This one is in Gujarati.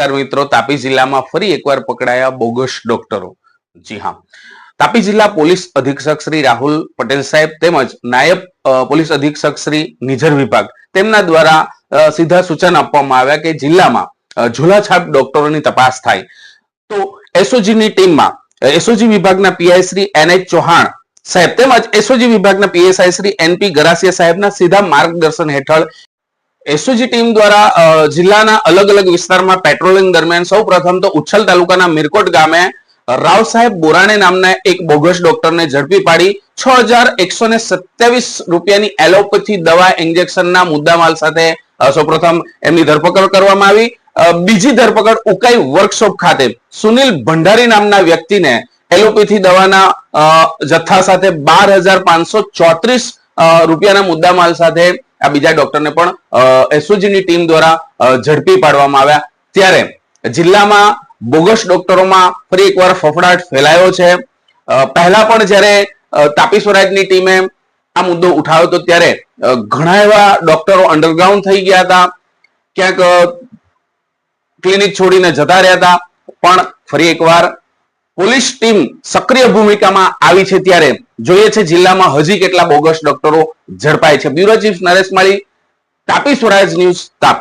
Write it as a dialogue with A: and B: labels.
A: નમસ્કાર મિત્રો, તાપી જિલ્લામાં ફરી એકવાર પકડાયા બોગસ ડોક્ટરો. જી હા. તાપી જિલ્લા પોલીસ અધિક્ષક શ્રી રાહુલ પટેલ સાહેબ તેમજ નાયબ પોલીસ અધિક્ષક શ્રી નિઝર વિભાગ તેમના દ્વારા સીધા સૂચન આપવામાં આવ્યા કે જિલ્લામાં ઝોલાછાપ ડોક્ટરોની તપાસ થાય. તો એસઓજી ની ટીમમાં એસઓજી વિભાગના PI Shri N H Chauhan સાહેબ તેમજ એસઓજી વિભાગના પીએસઆઈ શ્રી એનપી ગરાસિયા સાહેબના સીધા માર્ગદર્શન હેઠળ એસઓજી ટીમ દ્વારા જિલ્લાના અલગ અલગ વિસ્તારમાં પેટ્રોલિંગ દરમિયાન સૌ તો ઉચ્છલ તાલુકાના મિરકોટ ગામે રાવ સાહેબ બોરાણે નામના એક બોગસ ડોક્ટરને ઝડપી પાડી છ હજાર એકસો ને સત્યાવીસ રૂપિયાની એલોપેથી દવા ઇન્જેક્શનના મુદ્દામાલ સાથે સૌપ્રથમ એમની ધરપકડ કરવામાં આવી. બીજી ધરપકડ ઉકાઈ વર્કશોપ ખાતે સુનિલ ભંડારી નામના વ્યક્તિને એલોપેથી દવાના જથ્થા સાથે બાર હજાર પાંચસો ચોત્રીસ રૂપિયાના મુદ્દામાલ સાથે આ બીજા ડોક્ટરને પણ એસઓજીની ટીમ દ્વારા ઝડપી પાડવામાં આવ્યા. ત્યારે જિલ્લામાં બોગસ ડોક્ટરોમાં ફરી એકવાર ફફડાટ ફેલાયો છે. પહેલા પણ જ્યારે તાપી સ્વરાજની ટીમે આ મુદ્દો ઉઠાવ્યો હતો, ત્યારે ઘણા એવા ડોક્ટરો અંડરગ્રાઉન્ડ થઈ ગયા હતા. ક્યાંક ક્લિનિક છોડીને જતા રહ્યા હતા. પણ ફરી એકવાર પોલીસ ટીમ સક્રિય ભૂમિકામાં આવી છે. ત્યારે જોઈએ છે જિલ્લામાં હજી કેટલા બોગસ ડોક્ટરો ઝડપાય છે. Bureau chief Naresh Mali Tapi Swaraj news Tapi.